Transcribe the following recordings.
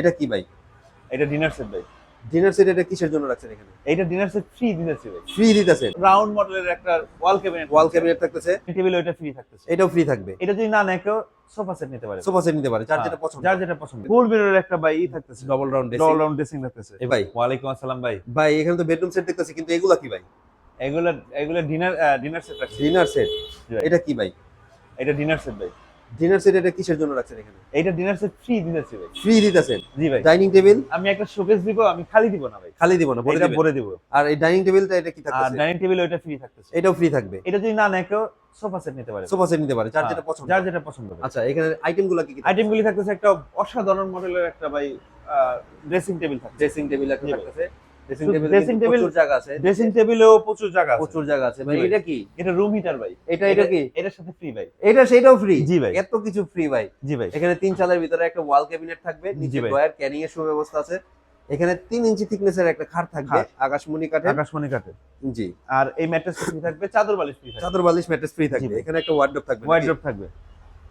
এটা কি ভাই? এটা ডিনার সেট ভাই। ডিনার সেট এটা কিসের জন্য রাখছেন এখানে? এইটা ডিনার সেট ফ্রি দিতেছি ভাই। ফ্রি দিতেছেন রাউন্ড মডেলের একটা ওয়াল ক্যাবিনেট ওয়াল ক্যাবিনেট থাকতেছে। টেবিল ওইটা ফ্রি থাকতেছে। এটাও ফ্রি থাকবে। এটা যদি না নেয় কেউ সোফা সেট নিতে পারে। সোফা সেট নিতে পারে যার হ্যাঁ, যেটা পছন্দ। যার যেটা পছন্দ। গোল মিররের একটা ভাই ই থাকতেছে। Double round dressing double round dressing থাকতেছে। এ ভাই। ওয়ালাইকুম আসসালাম ভাই। ভাই এখানে তো বেডরুম সেট দেখতেছি কিন্তু এগুলা কি ভাই? এগুলো এগুলো ডিনার ডিনার সেট রাখছি। ডিনার সেট এটা কি ভাই? এটা ডিনার সেট ভাই। ডিনার সেট এটা কিসের জন্য রাখছেন এখানে? এইটা ডিনার সেট ফ্রি দিতেছি ভাই ফ্রি দিতেছেন? জি ভাই। ডাইনিং টেবিল আমি একটা শোকেস দিব আমি খালি দিব না ভাই। খালি দিব না এটা ভরে দিব। আর এই ডাইনিং টেবিলটা এটা কি আর ডাইনিং টেবিল ওইটা ফ্রি থাকতেছে। এটাও ফ্রি থাকবে। এটা যদি না নেয় কেউ সোফা সেট নিতে পারে। সোফা সেট নিতে পারে যার হ্যাঁ, যেটা পছন্দ। যার যেটা পছন্দ আচ্ছা এখানে আইটেমগুলো কি কি আইটেমগুলি থাকতেছে একটা অসাধারণ মডেলের একটা ভাই ড্রেসিং টেবিল থাকছে ড্রেসিং টেবিল একটা থাকতেছে। ড্রেসিং টেবিল প্রচুর জায়গা আছে। ড্রেসিং টেবিলেও প্রচুর জায়গা আছে। প্রচুর জায়গা আছে। ভাই এটা কি? এটা রুম হিটার ভাই। এটা এটা কি? এটার সাথে ফ্রি ভাই। এটা সেটাও ফ্রি জি ভাই। এত কিছু ফ্রি ভাই। জি ভাই। এখানে তিন চালের ভিতরে একটা ওয়াল ক্যাবিনেট থাকবে নিচে ড্রয়ার ক্যানিং এর সুব্যবস্থা আছে। এখানে তিন ইঞ্চি থিকনেসের একটা খাট থাকবে। আকাশমণি আকাশমণি জি। আর এই ম্যাট্রেস ফ্রি থাকবে চাদর বালিশ ফ্রি থাকবে। চাদর বালিশ ম্যাট্রেস ফ্রি থাকবে। এখানে একটা ওয়ার্ডরোব থাকবে থাকবে।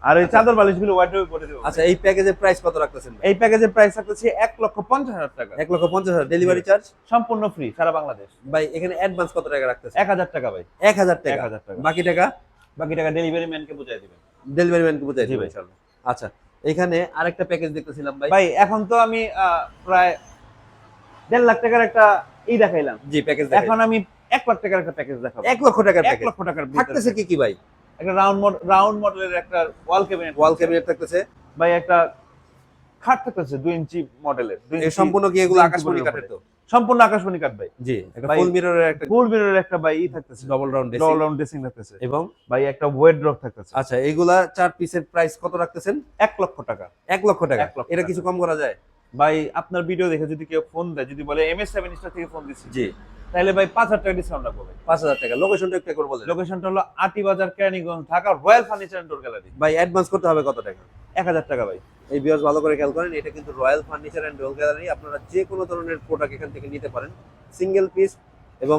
আর এই চাদর বালিশগুলো ওয়ার্ড্রপে করে দেবো। আচ্ছা এই প্যাকেজের প্রাইস কত রাখতেছেন এই প্যাকেজের প্রাইস থাকতেছে এক লক্ষ পঞ্চাশ হাজার টাকা। এক লক্ষ পঞ্চাশ হাজার। ডেলিভারি চার্জ সম্পূর্ণ ফ্রি সারা বাংলাদেশ। ভাই এখানে অ্যাডভান্স কত টাকা রাখতেছেন? এক হাজার টাকা ভাই। এক হাজার এক হাজার টাকা। বাকি টাকা? বাকি টাকা ডেলিভারি ম্যানকে বুঝাই দিবেন। ডেলিভারি ম্যানকে বুঝাই দিবেন। ইনশাআল্লাহ আচ্ছা এখানে আরেকটা প্যাকেজ দেখতেছিলাম ভাই। ভাই এখন তো আমি প্রায় দেড় লাখ টাকার একটা ই দেখাইলাম। জি প্যাকেজ এখন আমি এক লাখ টাকার একটা প্যাকেজ দেখাবো। এক লক্ষ টাকার এক লক্ষ টাকার থাকতেছে কি কি ভাই? একটা রাউন্ড রাউন্ড মডেলের একটা ওয়াল ক্যাবিনেট ওয়াল ক্যাবিনেট থাকতেছে। ভাই একটা খাট থাকতেছে দুই ইঞ্চি মডেলের এই সম্পূর্ণ কি এগুলো আকাশমণি কাঠের তো? সম্পূর্ণ আকাশমণি কাঠ ভাই। জি একটা ফুল মিররের একটা গোল মিররের একটা ভাই ই থাকতেছে। Double round double round dressing থাকতেছে। এবং? ভাই একটা ওয়েট ড্রপ থাকতেছে। আচ্ছা এইগুলা চার পিসের প্রাইস কত রাখতেছেন? এক লক্ষ টাকা। এক লক্ষ টাকা। এটা কিছু কম করা যায়? ভাই আপনার ভিডিও দেখে যদি কেউ ফোন দেয় যদি বলে এম এস সেভেন স্টার থেকে ফোন দিচ্ছি। জি। তাহলে ভাই পাঁচ হাজার টাকা ডিসকাউন্ট রাখব ভাই। পাঁচ হাজার টাকা। লোকেশনটা একটু করে বলেন। লোকেশনটা হলো Ati Bazar Keraniganj Dhaka royal furniture and door gallery ভাই অ্যাডভান্স করতে হবে কত টাকা? এক হাজার টাকা ভাই। এই বিয়ার্স ভালো করে খেয়াল করেন এটা কিন্তু royal furniture and door gallery আপনারা যে কোনো ধরনের প্রোডাক্ট এখান থেকে নিতে পারেন। সিঙ্গেল পিস এবং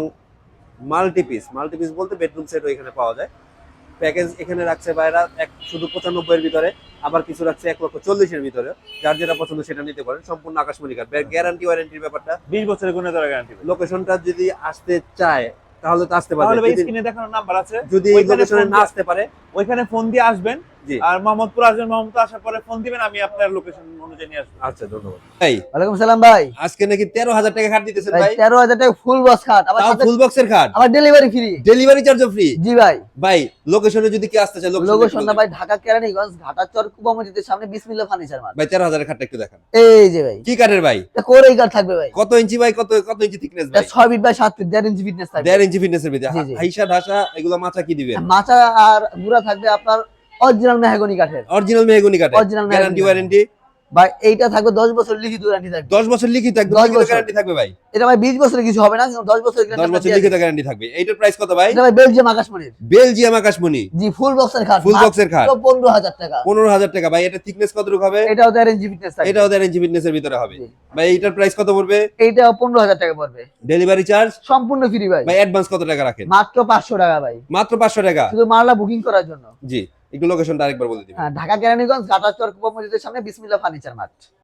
মাল্টি পিস মাল্টি পিস বলতে বেডরুম সেটও এখানে পাওয়া যায়। প্যাকেজ এখানে রাখছে বাইরা এক শুধু পঁচানব্বইয়ের ভিতরে আবার কিছু রাখছে এক লক্ষ চল্লিশের ভিতরে। যার যেটা পছন্দ সেটা নিতে পারেন সম্পূর্ণ আকাশমণি কার্ড গ্যারান্টি ওয়ারেন্টির ব্যাপারটা বিশ বছরের কোনো ধরা গ্যারান্টি লোকেশনটা যদি আসতে চায় তাহলে তো আসতে পারে স্ক্রিনে দেখানোর নাম্বার আছে। যদি লোকেশনে না আসতে পারে ওইখানে ফোন দিয়ে আসবেন আর মোহাম্মদপুর আসবেন মোহাম্মদপুর আসার পরে ফোন দিবেন আমি আপনার লোকেশন অনুযায়ী নিয়ে আসব। আচ্ছা ধন্যবাদ। ভাই ওয়ালাইকুম সালাম ভাই। আজকে নাকি তেরো হাজার টাকা খাট দিতেছেন ভাই ভাই? তেরো হাজার টাকা ফুল বক্স খাট আবার ফুল বক্সের খাট? আবার ডেলিভারি ফ্রি ডেলিভারি চার্জও ফ্রি জি ভাই। ভাই লোকেশনে যদি কি আসতে চায় লোকেশন না ভাই ঢাকা কেরানীগঞ্জ ঘাটা চর কুবামতিতে সামনে বিসমিল্লাহ ফার্নিচার মার্ট ভাই তেরো হাজারের খাটটা একটু দেখান। এই যে ভাই। কি কাঠের ভাই? কোরেই কাঠ থাকবে ভাই। কত ইঞ্চি ভাই? কত কত ইঞ্চি থিকনেস ভাই? ছয় ফিট বাই সাত ফিট দেড় ইঞ্চি ফিটনেস থাকবে। দেড় ইঞ্চি ফিটনেসের ভিতরে। হাইসা ঢাসা এগুলো মাথা কি দিবেন? মাচা আর গুড়া থাকবে আপনার অরিজিনাল মেহাগনি কাঠের। অরিজিনাল মেহগুনি কাঠের। Original গ্যারান্টি ওয়ারেন্টি ভাই এইটা থাকবে দশ বছর লিখিত গ্যারান্টি থাকবে। দশ বছর লিখিত একদম 10। গ্যারান্টি থাকবে ভাই। এটা ভাই বিশ বছরের কিছু হবে না কিন্তু দশ বছরের দশ গ্যারান্টি বছর লিখিত গ্যারান্টি থাকবে। এইটার প্রাইস কত ভাই? এটা ভাই বেলজিয়াম আকাশমণির। বেলজিয়াম আকাশমণি। জি ফুল বক্সের খাট। ফুল বক্সের খাট। পনেরো হাজার টাকা। পনেরো হাজার টাকা। ভাই এটা থিকনেস কতটুকু হবে? এটাও দেড় ইঞ্চি ফিটনেস থাকবে। এটাও দেড় ইঞ্চি ফিটনেসের ভিতরে হবে। ভাই এইটার প্রাইস কত পড়বে? এইটা পনেরো হাজার টাকা পড়বে। ডেলিভারি চার্জ সম্পূর্ণ ফ্রি ভাই। ভাই অ্যাডভান্স কত টাকা রাখেন? মাত্র পাঁচশো টাকা ভাই। মাত্র পাঁচশো টাকা? শুধু মারলা বুকিং করার জন্য। জি একটু লোকেশনটা আরেকবার বলে দিবেন। হ্যাঁ, ঢাকা কেরানীগঞ্জ ঘাটাচর কুপামসজিদের সামনে বিসমিল্লাহ ফার্নিচার মার্ট